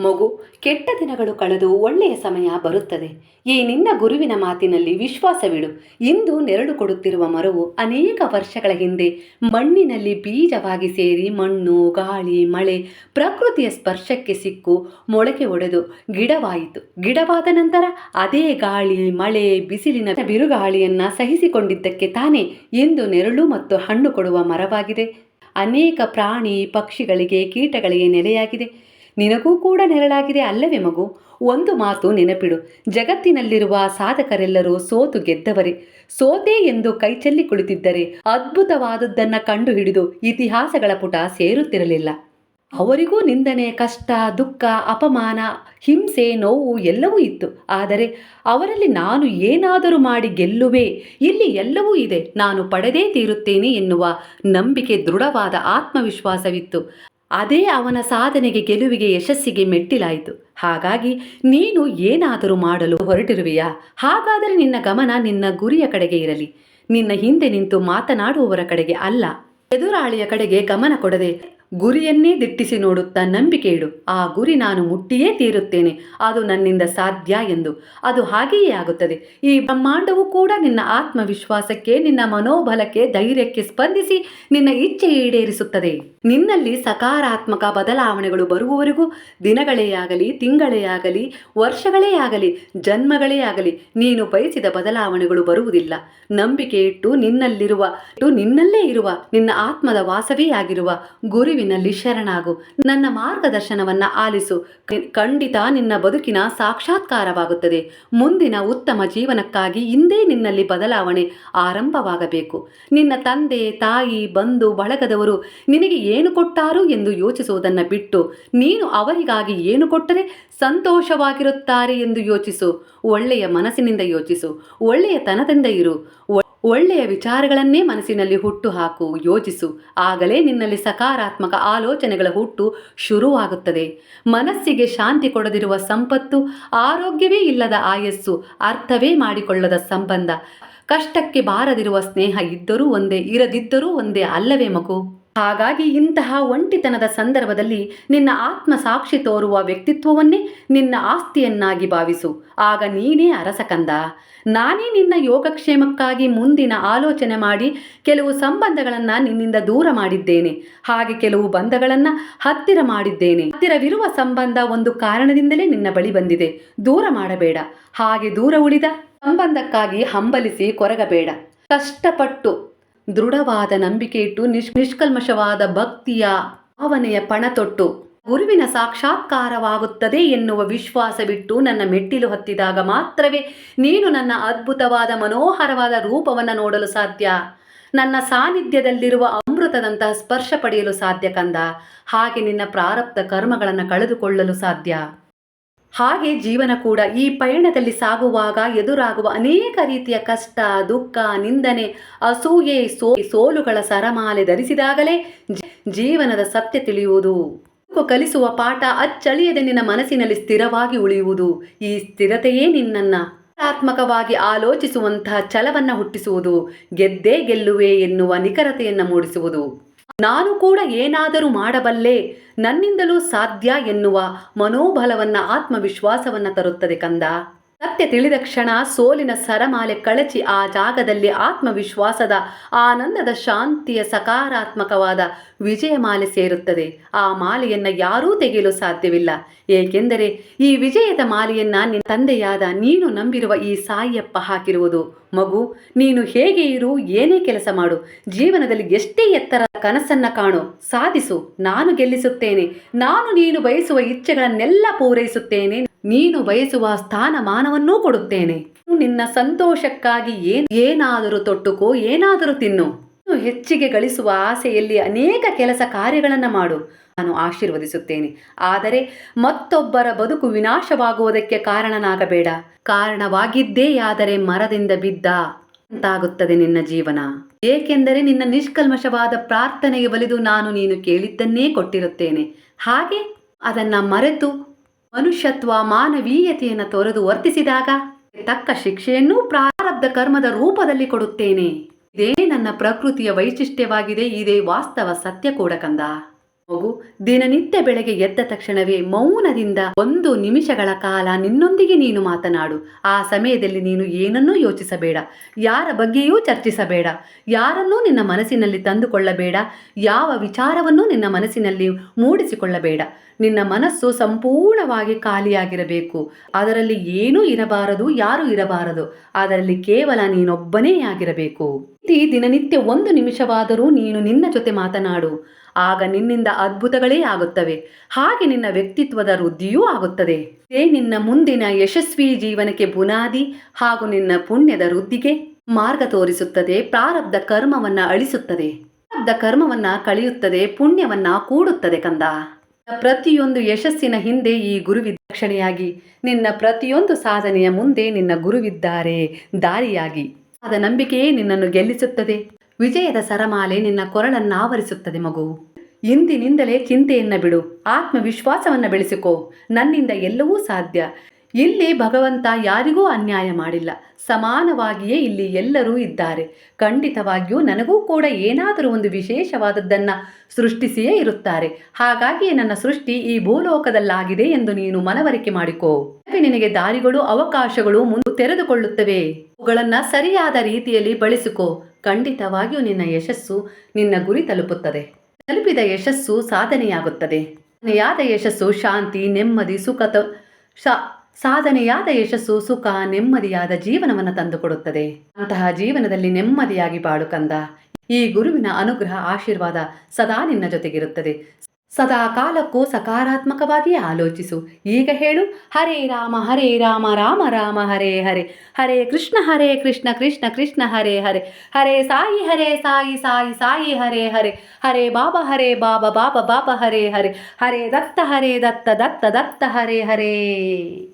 ಮಗು, ಕೆಟ್ಟ ದಿನಗಳು ಕಳೆದು ಒಳ್ಳೆಯ ಸಮಯ ಬರುತ್ತದೆ. ಈ ನಿನ್ನ ಗುರುವಿನ ಮಾತಿನಲ್ಲಿ ವಿಶ್ವಾಸವಿಡು. ಇಂದು ನೆರಳು ಕೊಡುತ್ತಿರುವ ಮರವು ಅನೇಕ ವರ್ಷಗಳ ಹಿಂದೆ ಮಣ್ಣಿನಲ್ಲಿ ಬೀಜವಾಗಿ ಸೇರಿ ಮಣ್ಣು, ಗಾಳಿ, ಮಳೆ, ಪ್ರಕೃತಿಯ ಸ್ಪರ್ಶಕ್ಕೆ ಸಿಕ್ಕು, ಮೊಳಕೆ ಒಡೆದು ಗಿಡವಾಯಿತು. ಗಿಡವಾದ ನಂತರ ಅದೇ ಗಾಳಿ, ಮಳೆ, ಬಿಸಿಲಿನ ಬಿರುಗಾಳಿಯನ್ನ ಸಹಿಸಿಕೊಂಡಿದ್ದಕ್ಕೆ ತಾನೇ ಇಂದು ನೆರಳು ಮತ್ತು ಹಣ್ಣು ಕೊಡುವ ಮರವಾಗಿದೆ. ಅನೇಕ ಪ್ರಾಣಿ, ಪಕ್ಷಿಗಳಿಗೆ, ಕೀಟಗಳಿಗೆ ನೆಲೆಯಾಗಿದೆ. ನಿನಗೂ ಕೂಡ ನೆರಳಾಗಿದೆ ಅಲ್ಲವೇ ಮಗು? ಒಂದು ಮಾತು ನೆನಪಿಡು. ಜಗತ್ತಿನಲ್ಲಿರುವ ಸಾಧಕರೆಲ್ಲರೂ ಸೋತು ಗೆದ್ದವರೇ. ಸೋತೆ ಎಂದು ಕೈಚೆಲ್ಲಿ ಕುಳಿತಿದ್ದರೆ ಅದ್ಭುತವಾದದ್ದನ್ನ ಕಂಡುಹಿಡಿದು ಇತಿಹಾಸಗಳ ಪುಟ ಸೇರುತ್ತಿರಲಿಲ್ಲ. ಅವರಿಗೂ ನಿಂದನೆ, ಕಷ್ಟ, ದುಃಖ, ಅಪಮಾನ, ಹಿಂಸೆ, ನೋವು ಎಲ್ಲವೂ ಇತ್ತು. ಆದರೆ ಅವರಲ್ಲಿ ನಾನು ಏನಾದರೂ ಮಾಡಿ ಗೆಲ್ಲುವೆ. ಇಲ್ಲಿ ಎಲ್ಲವೂ ಇದೆ. ನಾನು ಪಡೆದೇ ತೀರುತ್ತೇನೆ ಎನ್ನುವ ನಂಬಿಕೆ ದೃಢವಾದ ಆತ್ಮವಿಶ್ವಾಸವಿತ್ತು. ಅದೇ ಅವನ ಸಾಧನೆಗೆ ಗೆಲುವಿಗೆ ಯಶಸ್ಸಿಗೆ ಮೆಟ್ಟಿಲಾಯಿತು. ಹಾಗಾಗಿ ನೀನು ಏನಾದರೂ ಮಾಡಲು ಹೊರಟಿರುವೆಯಾ? ಹಾಗಾದರೆ ನಿನ್ನ ಗಮನ ನಿನ್ನ ಗುರಿಯ ಕಡೆಗೆ ಇರಲಿ. ನಿನ್ನ ಹಿಂದೆ ನಿಂತು ಮಾತನಾಡುವವರ ಕಡೆಗೆ ಅಲ್ಲ. ಎದುರಾಳಿಯ ಕಡೆಗೆ ಗಮನ ಕೊಡದೆ ಗುರಿಯನ್ನೇ ದಿಟ್ಟಿಸಿ ನೋಡುತ್ತಾ ನಂಬಿಕೆ ಇಡು ಆ ಗುರಿ ನಾನು ಮುಟ್ಟಿಯೇ ತೀರುತ್ತೇನೆ. ಅದು ನನ್ನಿಂದ ಸಾಧ್ಯ ಎಂದು. ಅದು ಹಾಗೆಯೇ ಆಗುತ್ತದೆ. ಈ ಬ್ರಹ್ಮಾಂಡವು ಕೂಡ ನಿನ್ನ ಆತ್ಮವಿಶ್ವಾಸಕ್ಕೆ, ನಿನ್ನ ಮನೋಬಲಕ್ಕೆ, ಧೈರ್ಯಕ್ಕೆ ಸ್ಪಂದಿಸಿ ನಿನ್ನ ಇಚ್ಛೆ ಈಡೇರಿಸುತ್ತದೆ. ನಿನ್ನಲ್ಲಿ ಸಕಾರಾತ್ಮಕ ಬದಲಾವಣೆಗಳು ಬರುವವರೆಗೂ ದಿನಗಳೇ ಆಗಲಿ, ತಿಂಗಳೇ ಆಗಲಿ, ವರ್ಷಗಳೇ ಆಗಲಿ, ಜನ್ಮಗಳೇ ಆಗಲಿ ನೀನು ಬಯಸಿದ ಬದಲಾವಣೆಗಳು ಬರುವುದಿಲ್ಲ. ನಂಬಿಕೆ ಇಟ್ಟು ನಿನ್ನಲ್ಲಿರುವ, ನಿನ್ನಲ್ಲೇ ಇರುವ, ನಿನ್ನ ಆತ್ಮದ ವಾಸವೇ ಆಗಿರುವ ಗುರುವಿನಲ್ಲಿ ಶರಣಾಗು. ನನ್ನ ಮಾರ್ಗದರ್ಶನವನ್ನ ಆಲಿಸು. ಖಂಡಿತ ನಿನ್ನ ಬದುಕಿನ ಸಾಕ್ಷಾತ್ಕಾರವಾಗುತ್ತದೆ. ಮುಂದಿನ ಉತ್ತಮ ಜೀವನಕ್ಕಾಗಿ ಇಂದೇ ನಿನ್ನಲ್ಲಿ ಬದಲಾವಣೆ ಆರಂಭವಾಗಬೇಕು. ನಿನ್ನ ತಂದೆ, ತಾಯಿ, ಬಂಧು, ಬಳಗದವರು ನಿನಗೆ ಏನು ಕೊಟ್ಟಾರು ಎಂದು ಯೋಚಿಸುವುದನ್ನು ಬಿಟ್ಟು ನೀನು ಅವರಿಗಾಗಿ ಏನು ಕೊಟ್ಟರೆ ಸಂತೋಷವಾಗಿರುತ್ತಾರೆ ಎಂದು ಯೋಚಿಸು. ಒಳ್ಳೆಯ ಮನಸ್ಸಿನಿಂದ ಯೋಚಿಸು. ಒಳ್ಳೆಯ ತನದಿಂದ ಇರು. ಒಳ್ಳೆಯ ವಿಚಾರಗಳನ್ನೇ ಮನಸ್ಸಿನಲ್ಲಿ ಹುಟ್ಟು ಹಾಕು, ಯೋಚಿಸು. ಆಗಲೇ ನಿನ್ನಲ್ಲಿ ಸಕಾರಾತ್ಮಕ ಆಲೋಚನೆಗಳ ಹುಟ್ಟು ಶುರುವಾಗುತ್ತದೆ. ಮನಸ್ಸಿಗೆ ಶಾಂತಿ ಕೊಡದಿರುವ ಸಂಪತ್ತು, ಆರೋಗ್ಯವೇ ಇಲ್ಲದ ಆಯಸ್ಸು, ಅರ್ಥವೇ ಮಾಡಿಕೊಳ್ಳದ ಸಂಬಂಧ. ಕಷ್ಟಕ್ಕೆ ಬಾರದಿರುವ ಸ್ನೇಹ ಇದ್ದರೂ ಒಂದೇ, ಇರದಿದ್ದರೂ ಒಂದೇ ಅಲ್ಲವೇ ಮಗು? ಹಾಗಾಗಿ ಇಂತಹ ಒಂಟಿತನದ ಸಂದರ್ಭದಲ್ಲಿ ನಿನ್ನ ಆತ್ಮ ಸಾಕ್ಷಿ ತೋರುವ ವ್ಯಕ್ತಿತ್ವವನ್ನೇ ನಿನ್ನ ಆಸ್ತಿಯನ್ನಾಗಿ ಭಾವಿಸು. ಆಗ ನೀನೇ ಅರಸಕಂದ ನಾನೇ ನಿನ್ನ ಯೋಗಕ್ಷೇಮಕ್ಕಾಗಿ ಮುಂದಿನ ಆಲೋಚನೆ ಮಾಡಿ ಕೆಲವು ಸಂಬಂಧಗಳನ್ನು ನಿನ್ನಿಂದ ದೂರ ಮಾಡಿದ್ದೇನೆ. ಹಾಗೆ ಕೆಲವು ಬಂಧಗಳನ್ನು ಹತ್ತಿರ ಮಾಡಿದ್ದೇನೆ. ಹತ್ತಿರವಿರುವ ಸಂಬಂಧ ಒಂದು ಕಾರಣದಿಂದಲೇ ನಿನ್ನ ಬಳಿ ಬಂದಿದೆ. ದೂರ ಮಾಡಬೇಡ. ಹಾಗೆ ದೂರ ಉಳಿದ ಸಂಬಂಧಕ್ಕಾಗಿ ಹಂಬಲಿಸಿ ಕೊರಗಬೇಡ. ಕಷ್ಟಪಟ್ಟು ದೃಢವಾದ ನಂಬಿಕೆ ಇಟ್ಟು ನಿಷ್ ನಿಷ್ಕಲ್ಮಶವಾದ ಭಕ್ತಿಯ ಭಾವನೆಯ ಪಣ ತೊಟ್ಟು ಗುರುವಿನ ಸಾಕ್ಷಾತ್ಕಾರವಾಗುತ್ತದೆ ಎನ್ನುವ ವಿಶ್ವಾಸವಿಟ್ಟು ನನ್ನ ಮೆಟ್ಟಿಲು ಹತ್ತಿದಾಗ ಮಾತ್ರವೇ ನೀನು ನನ್ನ ಅದ್ಭುತವಾದ ಮನೋಹರವಾದ ರೂಪವನ್ನು ನೋಡಲು ಸಾಧ್ಯ. ನನ್ನ ಸಾನ್ನಿಧ್ಯದಲ್ಲಿರುವ ಅಮೃತದಂತಹ ಸ್ಪರ್ಶ ಪಡೆಯಲು ಸಾಧ್ಯ ಕಂದ. ಹಾಗೆ ನಿನ್ನ ಪ್ರಾರಬ್ಧ ಕರ್ಮಗಳನ್ನು ಕಳೆದುಕೊಳ್ಳಲು ಸಾಧ್ಯ. ಹಾಗೆ ಜೀವನ ಕೂಡ ಈ ಪಯಣದಲ್ಲಿ ಸಾಗುವಾಗ ಎದುರಾಗುವ ಅನೇಕ ರೀತಿಯ ಕಷ್ಟ, ದುಃಖ, ನಿಂದನೆ, ಅಸೂಯೆ, ಸೋ, ಸೋಲುಗಳ ಸರಮಾಲೆ ಧರಿಸಿದಾಗಲೇ ಜೀವನದ ಸತ್ಯ ತಿಳಿಯುವುದು. ಕಲಿಸುವ ಪಾಠ ಅಚ್ಚಳಿಯದೆ ನಿನ್ನ ಮನಸ್ಸಿನಲ್ಲಿ ಸ್ಥಿರವಾಗಿ ಉಳಿಯುವುದು. ಈ ಸ್ಥಿರತೆಯೇ ನಿನ್ನನ್ನ ಆತ್ಮಕವಾಗಿ ಆಲೋಚಿಸುವಂತಹ ಛಲವನ್ನ ಹುಟ್ಟಿಸುವುದು. ಗೆದ್ದೇ ಗೆಲ್ಲುವೆ ಎನ್ನುವ ನಿಖರತೆಯನ್ನು ಮೂಡಿಸುವುದು. ನಾನು ಕೂಡ ಏನಾದರೂ ಮಾಡಬಲ್ಲೆ? ನನ್ನಿಂದಲೂ ಸಾಧ್ಯ ಎನ್ನುವ ಮನೋಬಲವನ್ನ, ಆತ್ಮವಿಶ್ವಾಸವನ್ನ ತರುತ್ತದೆ ಕಂದ. ಸತ್ಯ ತಿಳಿದ ಕ್ಷಣ ಸೋಲಿನ ಸರಮಾಲೆ ಕಳಚಿ ಆ ಜಾಗದಲ್ಲಿ ಆತ್ಮವಿಶ್ವಾಸದ, ಆನಂದದ ಶಾಂತಿಯ ಸಕಾರಾತ್ಮಕವಾದ ವಿಜಯ ಮಾಲೆ ಸೇರುತ್ತದೆ. ಆ ಮಾಲೆಯನ್ನ ಯಾರೂ ತೆಗೆಯಲು ಸಾಧ್ಯವಿಲ್ಲ. ಏಕೆಂದರೆ ಈ ವಿಜಯದ ಮಾಲೆಯನ್ನ ನಿನ್ನ ತಂದೆಯಾದ ನೀನು ನಂಬಿರುವ ಈ ಸಾಯಿಯಪ್ಪ ಹಾಕಿರುವುದು. ಮಗು, ನೀನು ಹೇಗೆ ಇರು, ಏನೇ ಕೆಲಸ ಮಾಡು. ಜೀವನದಲ್ಲಿ ಎಷ್ಟೇ ಎತ್ತರ ಕನಸನ್ನ ಕಾಣು. ಸಾಧಿಸು, ನಾನು ಗೆಲ್ಲಿಸುತ್ತೇನೆ. ನಾನು ನೀನು ಬಯಸುವ ಇಚ್ಛೆಗಳನ್ನೆಲ್ಲ ಪೂರೈಸುತ್ತೇನೆ. ನೀನು ಬಯಸುವ ಸ್ಥಾನಮಾನವನ್ನೂ ಕೊಡುತ್ತೇನೆ. ನಿನ್ನ ಸಂತೋಷಕ್ಕಾಗಿ ಏನ್, ಏನಾದರೂ ತೊಟ್ಟುಕೋ, ಏನಾದರೂ ತಿನ್ನು. ನೀನು ಹೆಚ್ಚಿಗೆ ಗಳಿಸುವ ಆಸೆಯಲ್ಲಿ ಅನೇಕ ಕೆಲಸ ಕಾರ್ಯಗಳನ್ನು ಮಾಡು. ನಾನು ಆಶೀರ್ವದಿಸುತ್ತೇನೆ. ಆದರೆ ಮತ್ತೊಬ್ಬರ ಬದುಕು ವಿನಾಶವಾಗುವುದಕ್ಕೆ ಕಾರಣನಾಗಬೇಡ. ಕಾರಣವಾಗಿದ್ದೇ ಆದರೆ ಮರದಿಂದ ಬಿದ್ದ ಅಂತಾಗುತ್ತದೆ ನಿನ್ನ ಜೀವನ. ಏಕೆಂದರೆ ನಿನ್ನ ನಿಷ್ಕಲ್ಮಶವಾದ ಪ್ರಾರ್ಥನೆಗೆ ಒಲಿದು ನಾನು ನೀನು ಕೇಳಿದ್ದನ್ನೇ ಕೊಟ್ಟಿರುತ್ತೇನೆ. ಹಾಗೆ ಅದನ್ನ ಮರೆತು ಮನುಷ್ಯತ್ವ ಮಾನವೀಯತೆಯನ್ನು ತೊರೆದು ವರ್ತಿಸಿದಾಗ ತಕ್ಕ ಶಿಕ್ಷೆಯನ್ನೂ ಪ್ರಾರಬ್ಧ ಕರ್ಮದ ರೂಪದಲ್ಲಿ ಕೊಡುತ್ತೇನೆ. ಇದೇ ನನ್ನ ಪ್ರಕೃತಿಯ ವೈಶಿಷ್ಟ್ಯವಾಗಿದೆ, ಇದೇ ವಾಸ್ತವ ಸತ್ಯ ಕೂಡ ಕಂದ. ಮಗು, ದಿನನಿತ್ಯ ಬೆಳಗ್ಗೆ ಎದ್ದ ತಕ್ಷಣವೇ ಮೌನದಿಂದ ಒಂದು ನಿಮಿಷಗಳ ಕಾಲ ನಿನ್ನೊಂದಿಗೆ ನೀನು ಮಾತನಾಡು. ಆ ಸಮಯದಲ್ಲಿ ನೀನು ಏನನ್ನೂ ಯೋಚಿಸಬೇಡ. ಯಾರ ಬಗ್ಗೆಯೂ ಚರ್ಚಿಸಬೇಡ. ಯಾರನ್ನೂ ನಿನ್ನ ಮನಸ್ಸಿನಲ್ಲಿ ತಂದುಕೊಳ್ಳಬೇಡ. ಯಾವ ವಿಚಾರವನ್ನೂ ನಿನ್ನ ಮನಸ್ಸಿನಲ್ಲಿ ಮೂಡಿಸಿಕೊಳ್ಳಬೇಡ. ನಿನ್ನ ಮನಸ್ಸು ಸಂಪೂರ್ಣವಾಗಿ ಖಾಲಿಯಾಗಿರಬೇಕು. ಅದರಲ್ಲಿ ಏನೂ ಇರಬಾರದು, ಯಾರೂ ಇರಬಾರದು. ಅದರಲ್ಲಿ ಕೇವಲ ನೀನೊಬ್ಬನೇ ಆಗಿರಬೇಕು. ದಿನನಿತ್ಯ ಒಂದು ನಿಮಿಷವಾದರೂ ನೀನು ನಿನ್ನ ಜೊತೆ ಮಾತನಾಡು. ಆಗ ನಿನ್ನಿಂದ ಅದ್ಭುತಗಳೇ ಆಗುತ್ತವೆ. ಹಾಗೆ ನಿನ್ನ ವ್ಯಕ್ತಿತ್ವದ ವೃದ್ಧಿಯೂ ಆಗುತ್ತದೆ. ಇದೇ ನಿನ್ನ ಮುಂದಿನ ಯಶಸ್ವಿ ಜೀವನಕ್ಕೆ ಬುನಾದಿ ಹಾಗೂ ನಿನ್ನ ಪುಣ್ಯದ ವೃದ್ಧಿಗೆ ಮಾರ್ಗ ತೋರಿಸುತ್ತದೆ, ಪ್ರಾರಬ್ಧ ಕರ್ಮವನ್ನ ಅಳಿಸುತ್ತದೆ. ಪ್ರಾರಬ್ಧ ಕರ್ಮವನ್ನ ಕಳೆಯುತ್ತದೆ, ಪುಣ್ಯವನ್ನ ಕೂಡುತ್ತದೆ ಕಂದ. ಪ್ರತಿಯೊಂದು ಯಶಸ್ಸಿನ ಹಿಂದೆ ಈ ಗುರುವಿದ್ದಕ್ಷಣೆಯಾಗಿ ನಿನ್ನ ಪ್ರತಿಯೊಂದು ಸಾಧನೆಯ ಮುಂದೆ ನಿನ್ನ ಗುರುವಿದ್ದಾರೆ, ದಾರಿಯಾಗಿ. ಆದ ನಂಬಿಕೆಯೇ ನಿನ್ನನ್ನು ಗೆಲ್ಲಿಸುತ್ತದೆ. ವಿಜಯದ ಸರಮಾಲೆ ನಿನ್ನ ಕೊರಳನ್ನಾವರಿಸುತ್ತದೆ ಮಗು. ಇಂದಿನಿಂದಲೇ ಚಿಂತೆಯನ್ನ ಬಿಡು, ಆತ್ಮವಿಶ್ವಾಸವನ್ನ ಬೆಳೆಸಿಕೋ, ನನ್ನಿಂದ ಎಲ್ಲವೂ ಸಾಧ್ಯ. ಇಲ್ಲಿ ಭಗವಂತ ಯಾರಿಗೂ ಅನ್ಯಾಯ ಮಾಡಿಲ್ಲ, ಸಮಾನವಾಗಿಯೇ ಇಲ್ಲಿ ಎಲ್ಲರೂ ಇದ್ದಾರೆ. ಖಂಡಿತವಾಗಿಯೂ ನನಗೂ ಕೂಡ ಏನಾದರೂ ಒಂದು ವಿಶೇಷವಾದದ್ದನ್ನು ಸೃಷ್ಟಿಸಿಯೇ ಇರುತ್ತಾರೆ. ಹಾಗಾಗಿಯೇ ನನ್ನ ಸೃಷ್ಟಿ ಈ ಭೂಲೋಕದಲ್ಲಾಗಿದೆ ಎಂದು ನೀನು ಮನವರಿಕೆ ಮಾಡಿಕೋ. ನಿನಗೆ ದಾರಿಗಳು, ಅವಕಾಶಗಳು ಮುಂದೆ ತೆರೆದುಕೊಳ್ಳುತ್ತವೆ. ಅವುಗಳನ್ನು ಸರಿಯಾದ ರೀತಿಯಲ್ಲಿ ಬಳಸಿಕೋ. ಖಂಡಿತವಾಗಿಯೂ ನಿನ್ನ ಯಶಸ್ಸು ನಿನ್ನ ಗುರಿ ತಲುಪುತ್ತದೆ. ತಲುಪಿದ ಯಶಸ್ಸು ಸಾಧನೆಯಾಗುತ್ತದೆ. ಸಾಧನೆಯಾದ ಯಶಸ್ಸು ಶಾಂತಿ, ನೆಮ್ಮದಿ, ಸುಖ ಸಾಧನೆಯಾದ ಯಶಸ್ಸು ಸುಖ, ನೆಮ್ಮದಿಯಾದ ಜೀವನವನ್ನು ತಂದುಕೊಡುತ್ತದೆ. ಅಂತಹ ಜೀವನದಲ್ಲಿ ನೆಮ್ಮದಿಯಾಗಿ ಬಾಳು ಕಂದ. ಈ ಗುರುವಿನ ಅನುಗ್ರಹ ಆಶೀರ್ವಾದ ಸದಾ ನಿನ್ನ ಜೊತೆಗಿರುತ್ತದೆ. ಸದಾ ಕಾಲಕ್ಕೂ ಸಕಾರಾತ್ಮಕವಾಗಿ ಆಲೋಚಿಸು. ಈಗ ಹೇಳು, ಹರೇ ರಾಮ ಹರೇ ರಾಮ ರಾಮ ರಾಮ, ಹರೇ ಹರೇ. ಹರೇ ಕೃಷ್ಣ ಹರೇ ಕೃಷ್ಣ ಕೃಷ್ಣ ಕೃಷ್ಣ, ಹರೇ ಹರೇ. ಹರೇ ಸಾಯಿ ಹರೇ ಸಾಯಿ ಸಾಯಿ ಸಾಯಿ, ಹರೇ ಹರೇ. ಹರೇ ಬಾಬಾ ಹರೇ ಬಾಬಾ ಬಾಬಾ ಬಾಬಾ, ಹರೇ ಹರೇ. ಹರೇ ದತ್ತ ಹರೇ ದತ್ತ ದತ್ತ ದತ್ತ, ಹರೇ ಹರೇ.